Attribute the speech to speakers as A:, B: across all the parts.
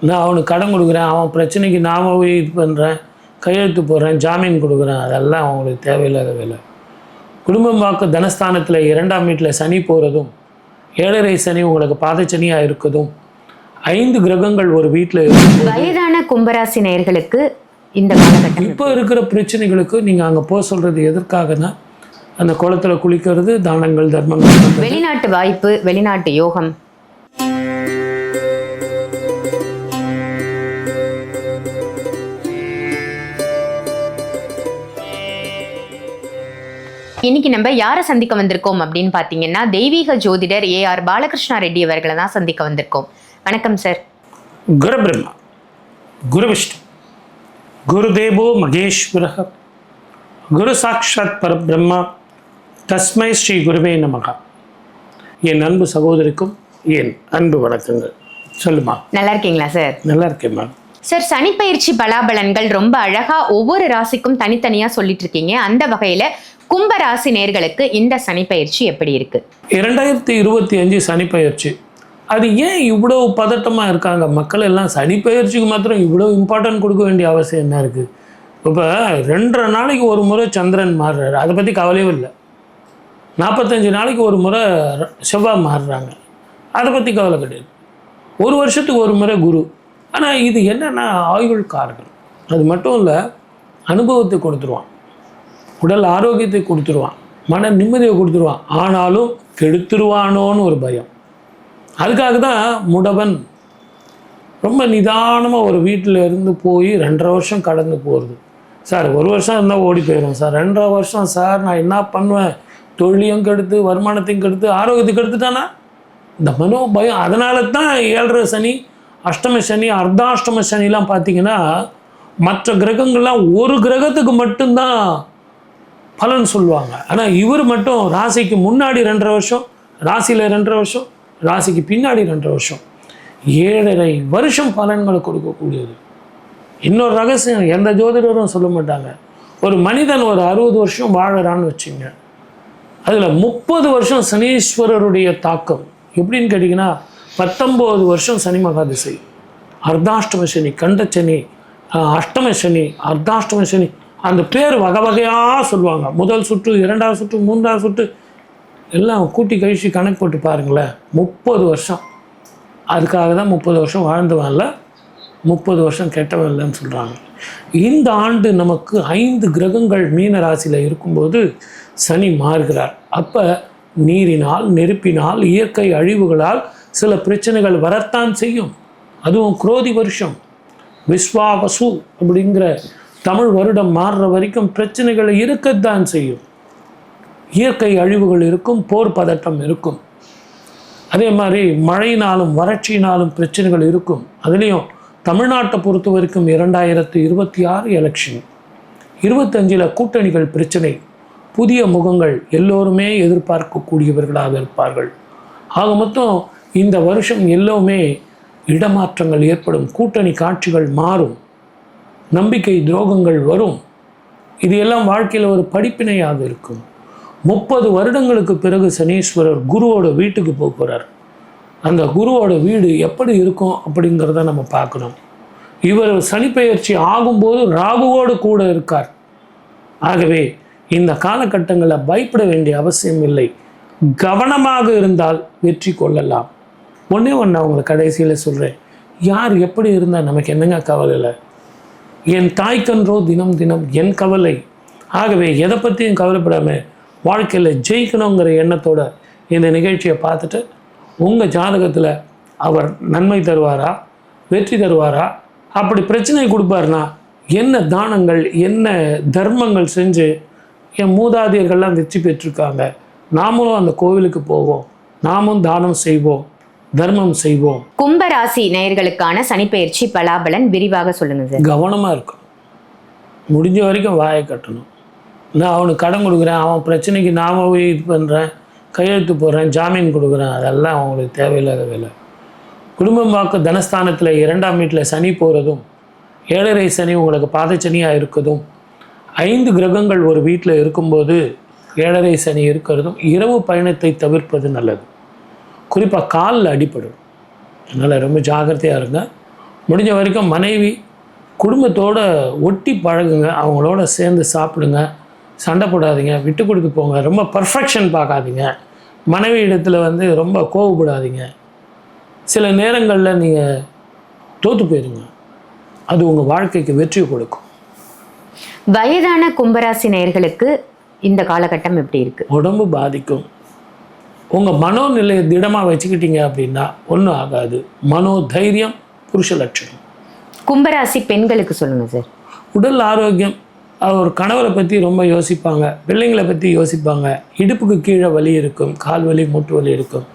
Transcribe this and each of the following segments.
A: நான் அவனுக்கு கடன் கொடுக்குறேன் அவன் பிரச்சனைக்கு நாம போய் இது பண்ணுறேன் கையெழுத்து போடுறேன் ஜாமீன் கொடுக்குறேன் அதெல்லாம் அவங்களுக்கு தேவையில்லாத வேலை குடும்பம் வாக்கு தனஸ்தானத்தில் இரண்டாம் வீட்டில் சனி போகிறதும் ஏழரை சனி உங்களுக்கு பாதச்சனியாக இருக்குதும் ஐந்து கிரகங்கள் ஒரு வீட்டில் இருக்கும்
B: வயதான கும்பராசி நேயர்களுக்கு இந்த காலகட்டம்
A: இப்போ இருக்கிற பிரச்சனைகளுக்கு நீங்கள் அங்கே போக சொல்கிறது எதற்காகனா அந்த குளத்துல குளிக்கிறது தானங்கள் தர்மங்கள்.
B: வெளிநாட்டு வாய்ப்பு வெளிநாட்டு யோகம் இன்னைக்கு நம்ம யாரை சந்திக்க வந்திருக்கோம் அப்படின்னு பார்த்தீங்கன்னா தெய்வீக ஜோதிடர் ஏ ஆர் பாலகிருஷ்ணா ரெட்டி அவர்களை தான் சந்திக்க வந்திருக்கோம். வணக்கம் சார்
A: குரு பிரம்மா குரு விஷ்ணு குருதேவோ மகேஸ்வர குரு சாட்சாத் பரபிரம்மா தஸ்மை ஸ்ரீ குருவே நமகா. என் அன்பு சகோதரிக்கும் என் அன்பு வணக்கங்கள். சொல்லுமா?
B: நல்லா இருக்கீங்களா சார்
A: நல்லா இருக்கேன் மேம்
B: சார் சனிப்பயிற்சி பலாபலன்கள் ரொம்ப அழகா ஒவ்வொரு ராசிக்கும் தனித்தனியா சொல்லிட்டு இருக்கீங்க. அந்த வகையில கும்பராசி நேர்களுக்கு இந்த சனிப்பயிற்சி எப்படி இருக்கு?
A: இரண்டாயிரத்தி இருபத்தி அஞ்சு சனிப்பயிற்சி. அது ஏன் இவ்வளோ பதட்டமாக இருக்காங்க? மக்கள் எல்லாம் சனிப்பயிற்சிக்கு மாத்திரம் இவ்வளோ இம்பார்ட்டன்ட் கொடுக்க வேண்டிய அவசியம் என்ன இருக்குது இப்போ ரெண்டரை நாளைக்கு ஒரு முறை சந்திரன் மாறுறாரு. அதை பற்றி கவலையும் இல்லை. நாற்பத்தஞ்சு நாளைக்கு ஒரு முறை செவ்வாய் மாறுறாங்க. அதை பற்றி கவலை கிடையாது. ஒரு வருஷத்துக்கு ஒரு முறை குரு. ஆனால் இது என்னென்னா ஆயுள் காரகம். அது மட்டும் இல்லை அனுபவத்தை கொடுத்துருவான். உடல் ஆரோக்கியத்தை கொடுத்துருவான் மன நிம்மதியை கொடுத்துருவான். ஆனாலும் கெடுத்துருவானோன்னு ஒரு பயம். அதுக்காக தான் முடவன் ரொம்ப நிதானமாக ஒரு வீட்டில் இருந்து போய் ரெண்டரை வருஷம் கடந்து போகிறது சார் ஒரு வருஷம் இருந்தால் ஓடி போயிடும் சார். ரெண்டரை வருஷம் சார் நான் என்ன பண்ணுவேன்? தொழிலையும் கெடுத்து வருமானத்தையும் கெடுத்து ஆரோக்கியத்தை கெடுத்துட்டானா? இந்த மனோ பயம். அதனால தான் ஏழரை சனி அஷ்டம சனி அர்த்தாஷ்டம சனிலாம் பார்த்தீங்கன்னா மற்ற கிரகங்கள்லாம் ஒரு கிரகத்துக்கு மட்டும்தான் பலன் சொல்லுவாங்க. ஆனால் இவர் மட்டும் ராசிக்கு முன்னாடி ரெண்டரை வருஷம் ராசியில் ரெண்டரை வருஷம் ராசிக்கு பின்னாடி ரெண்டரை வருஷம். ஏழரை வருஷம் பலன்களை கொடுக்கக்கூடியது. இன்னொரு ரகசியம் எந்த ஜோதிடரும் சொல்ல மாட்டாங்க. ஒரு மனிதன் ஒரு அறுபது வருஷம் வாழறான்னு வச்சுங்க. அதில் முப்பது வருஷம் சனீஸ்வரருடைய தாக்கம். எப்படின்னு கேட்டிங்கன்னா பத்தொம்போது வருஷம் சனி மகாதிசை. அர்த்தாஷ்டம சனி கண்ட சனி அஷ்டம சனி அர்த்தாஷ்டம சனி அந்த பேர் வகை வகையாக சொல்லுவாங்க. முதல் சுற்று இரண்டாவது சுற்று மூன்றாவது சுற்று. எல்லாம் கூட்டி கழிச்சு கணக்கு போட்டு பாருங்களேன். முப்பது வருஷம். அதுக்காக தான் முப்பது வருஷம் வாழ்ந்தவன்ல முப்பது வருஷம் கெட்டவன் இல்லைன்னு சொல்கிறாங்க இந்த ஆண்டு நமக்கு ஐந்து கிரகங்கள் மீன ராசியில் இருக்கும்போது சனி மாறுகிறார். அப்போ நீரினால் நெருப்பினால் இயற்கை அழிவுகளால் சில பிரச்சனைகள் வரத்தான் செய்யும். அதுவும் குரோதி வருஷம். விஸ்வாவசு அப்படிங்கிற தமிழ் வருடம் மாறுற வரைக்கும் பிரச்சனைகள் இருக்கத்தான் செய்யும். இயற்கை அழிவுகள் இருக்கும் போர் பதட்டம் இருக்கும். அதே மாதிரி மழையினாலும் வறட்சியினாலும் பிரச்சனைகள் இருக்கும். அதுலேயும் தமிழ்நாட்டை பொறுத்த வரைக்கும் இரண்டாயிரத்து இருபத்தி ஆறு எலெக்ஷன் இருபத்தஞ்சில் கூட்டணிகள் பிரச்சனை. புதிய முகங்கள் எல்லோருமே எதிர்பார்க்கக்கூடியவர்களாக இருப்பார்கள். ஆக மொத்தம் இந்த வருஷம் எல்லோருமே இடமாற்றங்கள் ஏற்படும் கூட்டணி காட்சிகள் மாறும். நம்பிக்கை துரோகங்கள் வரும். இது எல்லாம் வாழ்க்கையில் ஒரு படிப்பினையாக இருக்கும். முப்பது வருடங்களுக்கு பிறகு சனீஸ்வரர் குருவோட வீட்டுக்கு போகிறார் அந்த குருவோட வீடு எப்படி இருக்கும் அப்படிங்கிறத நம்ம பார்க்கணும். இவர் சனிப்பெயர்ச்சி ஆகும்போது ராகுவோடு கூட இருக்கார். ஆகவே இந்த காலகட்டங்களில் பயப்பட வேண்டிய அவசியம் இல்லை. கவனமாக இருந்தால் வெற்றி கொள்ளலாம். ஒன்றே ஒன்று அவங்களை கடைசியில் சொல்கிறேன் யார் எப்படி இருந்தால் நமக்கு என்னங்க கவலை இல்லை? என் தாய்க்கன்றோ தினம் தினம் என் கவலை. ஆகவே எதை பற்றியும் கவலைப்படாமல் வாழ்க்கையில் ஜெயிக்கணுங்கிற எண்ணத்தோட இந்த நிகழ்ச்சியை பார்த்துட்டு உங்கள் ஜாதகத்தில் அவர் நன்மை தருவாரா வெற்றி தருவாரா அப்படி பிரச்சனை கொடுப்பாருனா என்ன தானங்கள் என்ன தர்மங்கள் செஞ்சு என் மூதாதையர்கள்லாம் வெற்றி பெற்றிருக்காங்க. நாமளும் அந்த கோவிலுக்கு போவோம். நாமும் தானம் செய்வோம். தர்மம் செய்வோம்.
B: கும்ப ராசி நேயர்களுக்கான சனிப்பெயர்ச்சி பலாபலன் விரிவாக சொல்லுங்க சார்.
A: கவனமாக இருக்கும் முடிஞ்ச வரைக்கும் வாயை கட்டணும். நான் அவனுக்கு கடன் கொடுக்குறேன் அவன் பிரச்சனைக்கு நாம போய் இது பண்ணுறேன் கையெழுத்து போடுறேன் ஜாமீன் கொடுக்குறேன் அதெல்லாம் அவங்களுக்கு தேவையில்லாத வேலை. குடும்பம் வாக்கு தனஸ்தானத்தில் இரண்டாம் வீட்டில் சனி போகிறதும் ஏழரை சனி உங்களுக்கு பாதச்சனியாக இருக்கிறதும் ஐந்து கிரகங்கள் ஒரு வீட்டில் இருக்கும்போது ஏழரை சனி இருக்கிறதும் இரவு பயணத்தை தவிர்ப்பது நல்லது. குறிப்பாக காலில் அடிபடும். அதனால் ரொம்ப ஜாக்கிரதையாக இருங்க. முடிஞ்ச வரைக்கும் மனைவி குடும்பத்தோட ஒட்டி பழகுங்க. அவங்களோட சேர்ந்து சாப்பிடுங்க. சண்டை போடாதீங்க. விட்டு கொடுத்து போங்க. ரொம்ப பர்ஃபெக்ஷன் பார்க்காதீங்க. மனைவி இடத்துல வந்து ரொம்ப கோவப்படாதீங்க. சில நேரங்களில் நீங்கள் தோற்று போயிருங்க. அது உங்கள் வாழ்க்கைக்கு வெற்றி கொடுக்கும்.
B: வயதான கும்பராசி நேயர்களுக்கு இந்த காலகட்டம் எப்படி இருக்கு?
A: உடம்பு பாதிக்கும். உங்கள் மனோநிலையை திடமாக வச்சுக்கிட்டீங்க அப்படின்னா ஒன்றும் ஆகாது. மனோ தைரியம் புருஷ லட்சணம்.
B: கும்பராசி பெண்களுக்கு சொல்லுங்க சார்.
A: உடல் ஆரோக்கியம் அவர் ஒரு கணவரை பற்றி ரொம்ப யோசிப்பாங்க பிள்ளைங்களை பற்றி யோசிப்பாங்க. இடுப்புக்கு கீழே வலி இருக்கும் கால் வலி மூட்டு வலி இருக்கும்.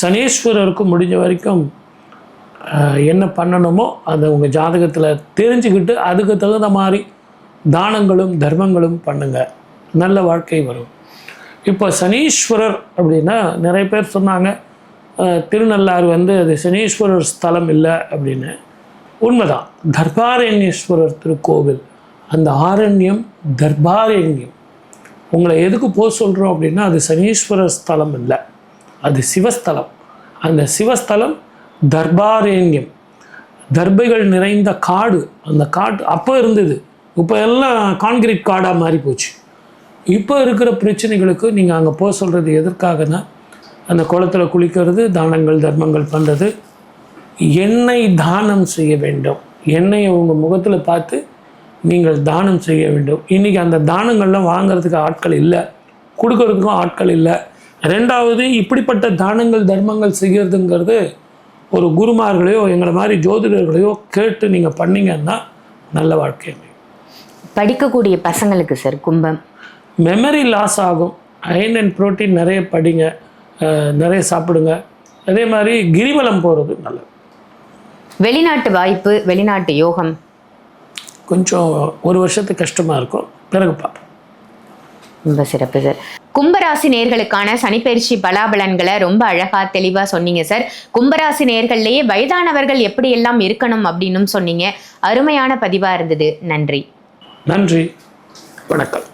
A: சனீஸ்வரருக்கு முடிஞ்ச வரைக்கும் என்ன பண்ணணுமோ அதை உங்கள் ஜாதகத்தில் தெரிஞ்சுக்கிட்டு அதுக்கு தகுந்த மாதிரி தானங்களும் தர்மங்களும் பண்ணுங்க. நல்ல வாழ்க்கை வரும். இப்போ சனீஸ்வரர் அப்படின்னா நிறைய பேர் சொன்னாங்க திருநள்ளாறு வந்து அது சனீஸ்வரர் ஸ்தலம் இல்லை அப்படின்னு. உண்மைதான். தர்பாரண்யேஸ்வரர் திருக்கோவில் அந்த ஆரண்யம் தர்பாரண்யம். உங்களை எதுக்கு போக சொல்கிறோம் அப்படின்னா அது சனீஸ்வரர் ஸ்தலம் இல்லை அது சிவஸ்தலம். அந்த சிவஸ்தலம் தர்பாரண்யம். தர்பைகள் நிறைந்த காடு அந்த காட்டு அப்போ இருந்தது. இப்போ எல்லாம் கான்கிரீட் காடாக மாறி போச்சு. இப்போ இருக்கிற பிரச்சனைகளுக்கு நீங்கள் அங்கே போக சொல்கிறது எதற்காகனா அந்த குளத்துல குளிக்கிறது தானங்கள் தர்மங்கள் பண்ணுறது எண்ணெய் தானம் செய்ய வேண்டும். எண்ணெயை உங்கள் முகத்தில் பார்த்து நீங்கள் தானம் செய்ய வேண்டும். இன்றைக்கி அந்த தானங்கள்லாம் வாங்குறதுக்கு ஆட்கள் இல்லை. கொடுக்கறதுக்கும் ஆட்கள் இல்லை. ரெண்டாவது இப்படிப்பட்ட தானங்கள் தர்மங்கள் செய்கிறதுங்கிறது ஒரு குருமார்களையோ எங்களை மாதிரி ஜோதிடர்களையோ கேட்டு நீங்கள் பண்ணீங்கன்னா நல்ல வாழ்க்கை
B: படிக்கக்கூடிய பசங்களுக்கு சார் கும்பம்.
A: மெமரி லாஸ் ஆகும். அயன் அண்ட் புரோட்டீன் நிறைய படிங்க. நிறைய சாப்பிடுங்க. அதே மாதிரி கிரிவலம் போகிறது நல்லது.
B: வெளிநாட்டு வாய்ப்பு வெளிநாட்டு யோகம்.
A: கொஞ்சம் ஒரு வருஷத்துக்கு கஷ்டமாக இருக்கும். பிறகு பார்ப்போம்.
B: ரொம்ப சிறப்பு சார் கும்பராசி நேர்களுக்கான சனிப்பயிற்சி பலாபலன்களை ரொம்ப அழகா தெளிவா சொன்னீங்க சார் கும்பராசி நேர்கள்லயே வயதானவர்கள் எப்படி எல்லாம் இருக்கணும் அப்படின்னும் சொன்னீங்க. அருமையான பதிவா இருந்தது. நன்றி.
A: நன்றி. வணக்கம்.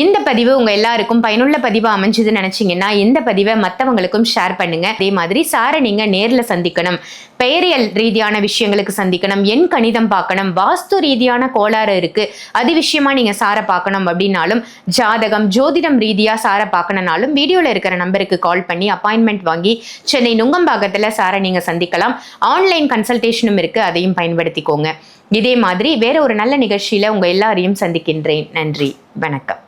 B: இந்த பதிவு உங்க எல்லாருக்கும் பயனுள்ள பதிவு அமைஞ்சதுன்னு நினைச்சீங்கன்னா இந்த பதிவை மற்றவங்களுக்கும் ஷேர் பண்ணுங்க. அதே மாதிரி சாரை நீங்க நேர்ல சந்திக்கணும். பெயரியல் ரீதியான விஷயங்களுக்கு சந்திக்கணும். எண் கணிதம் பார்க்கணும். வாஸ்து ரீதியான கோளாறு இருக்கு. அது விஷயமா நீங்க சாரை பார்க்கணும் அப்படின்னாலும் ஜாதகம் ஜோதிடம் ரீதியா சாரை பார்க்கணும்னாலும் வீடியோல இருக்கிற நம்பருக்கு கால் பண்ணி அப்பாயின்மெண்ட் வாங்கி சென்னை நுங்கம்பாக்கத்துல சாரை நீங்க சந்திக்கலாம். ஆன்லைன் கன்சல்டேஷனும் இருக்கு. அதையும் பயன்படுத்திக்கோங்க. இதே மாதிரி வேற ஒரு நல்ல நிகழ்ச்சியில உங்க எல்லாரையும் சந்திக்கின்றேன். நன்றி. வணக்கம்.